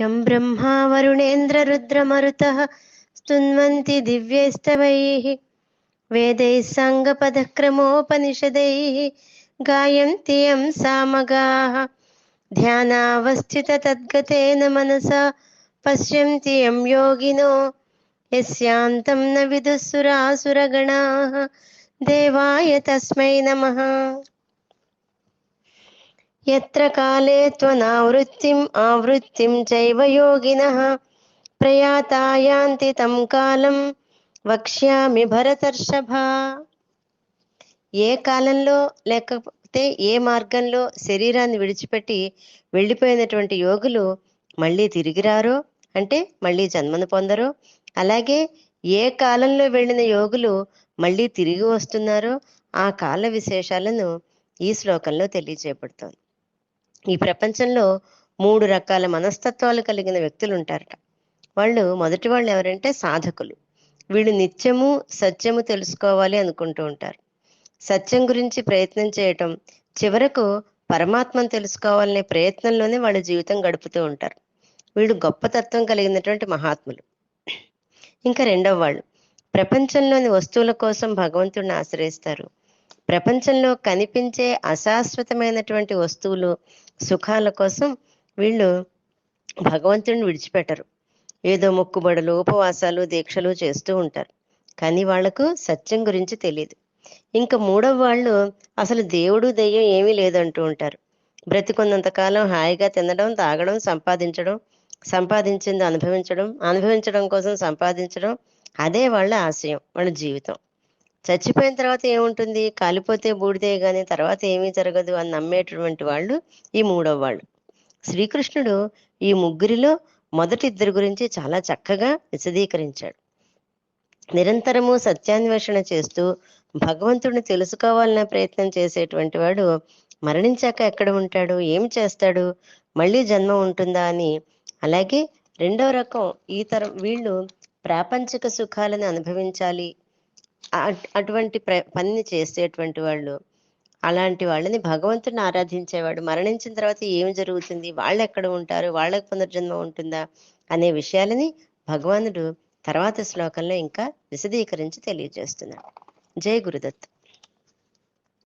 यं ब्रह्मा वरुणेन्द्ररुद्रमरुतः स्तुन्वन्ति दिव्यैस्तवैः वेदैः साङ्गपदक्रमोपनिषदैः गायन्ति यं सामगाः ध्यानावस्थिततद्गतेन मनसा पश्यन्ति यं योगिनो यस्यान्तं न विदुःसुरासुरगणाः देवाय तस्मै नमः यत्र काले त्वनावृत्तिम् आवृत्तिं चैव योगिनः प्रयाता यान्ति तं కాలం వక్ష్యామి భరతర్షభ ఏ కాలంలో లేకపోతే ఏ మార్గంలో శరీరాన్ని విడిచిపెట్టి వెళ్ళిపోయినటువంటి యోగులు మళ్ళీ తిరిగి రారో అంటే మళ్ళీ జన్మను పొందరో అలాగే ఏ కాలంలో వెళ్ళిన యోగులు మళ్ళీ తిరిగి వస్తున్నారో ఆ కాల విశేషాలను ఈ శ్లోకంలో తెలియజేయబడుతోంది ఈ ప్రపంచంలో మూడు రకాల మనస్తత్వాలు కలిగిన వ్యక్తులు ఉంటారట వాళ్ళు మొదటి వాళ్ళు ఎవరంటే సాధకులు. వీళ్ళు నిత్యము సత్యము తెలుసుకోవాలి అనుకుంటూ ఉంటారు. సత్యం గురించి ప్రయత్నం చేయటం చివరకు పరమాత్మను తెలుసుకోవాలనే ప్రయత్నంలోనే వాళ్ళ జీవితం గడుపుతూ ఉంటారు. వీళ్ళు గొప్ప తత్వం కలిగినటువంటి మహాత్ములు. ఇంకా రెండవ వాళ్ళు. ప్రపంచంలోని వస్తువుల కోసం భగవంతుడిని ఆశ్రయిస్తారు. ప్రపంచంలో కనిపించే అశాశ్వతమైనటువంటి వస్తువులు సుఖాల కోసం వీళ్ళు భగవంతుడిని విడిచిపెట్టరు. ఏదో మొక్కుబడులు ఉపవాసాలు దీక్షలు చేస్తూ ఉంటారు. కానీ వాళ్ళకు సత్యం గురించి తెలియదు ఇంకా మూడవ వాళ్ళు అసలు దేవుడు దెయ్యం ఏమీ లేదంటూ ఉంటారు. బ్రతికున్నంత కాలం హాయిగా తినడం తాగడం సంపాదించడం సంపాదించింది అనుభవించడం అనుభవించడం కోసం సంపాదించడం అదే వాళ్ళ ఆశయం వాళ్ళ జీవితం. చచ్చిపోయిన తర్వాత ఏముంటుంది? కాలిపోతే బూడిదే కానీ తర్వాత ఏమీ జరగదు అని నమ్మేటటువంటి వాళ్ళు ఈ మూడవ వాళ్ళు. శ్రీకృష్ణుడు ఈ ముగ్గురిలో మొదటి ఇద్దరి గురించి చాలా చక్కగా విశదీకరించాడు. నిరంతరము సత్యాన్వేషణ చేస్తూ భగవంతుడిని తెలుసుకోవాలనే ప్రయత్నం చేసేటువంటి వాడు మరణించాక ఎక్కడ ఉంటాడు? ఏం చేస్తాడు? మళ్ళీ జన్మ ఉంటుందా అని. అలాగే రెండవ రకం ఈ తరం వీళ్ళు ప్రాపంచిక సుఖాలను అనుభవించాలి. అటువంటి ప్ర పనిని చేసేటువంటి వాళ్ళు అలాంటి వాళ్ళని భగవంతుని ఆరాధించేవాడు. మరణించిన తర్వాత ఏమి జరుగుతుంది? వాళ్ళు ఎక్కడ ఉంటారు? వాళ్ళకి పునర్జన్మ ఉంటుందా? అనే విషయాలని భగవానుడు తర్వాత శ్లోకంలో ఇంకా విశదీకరించి తెలియజేస్తున్నాడు. జై గురుదత్.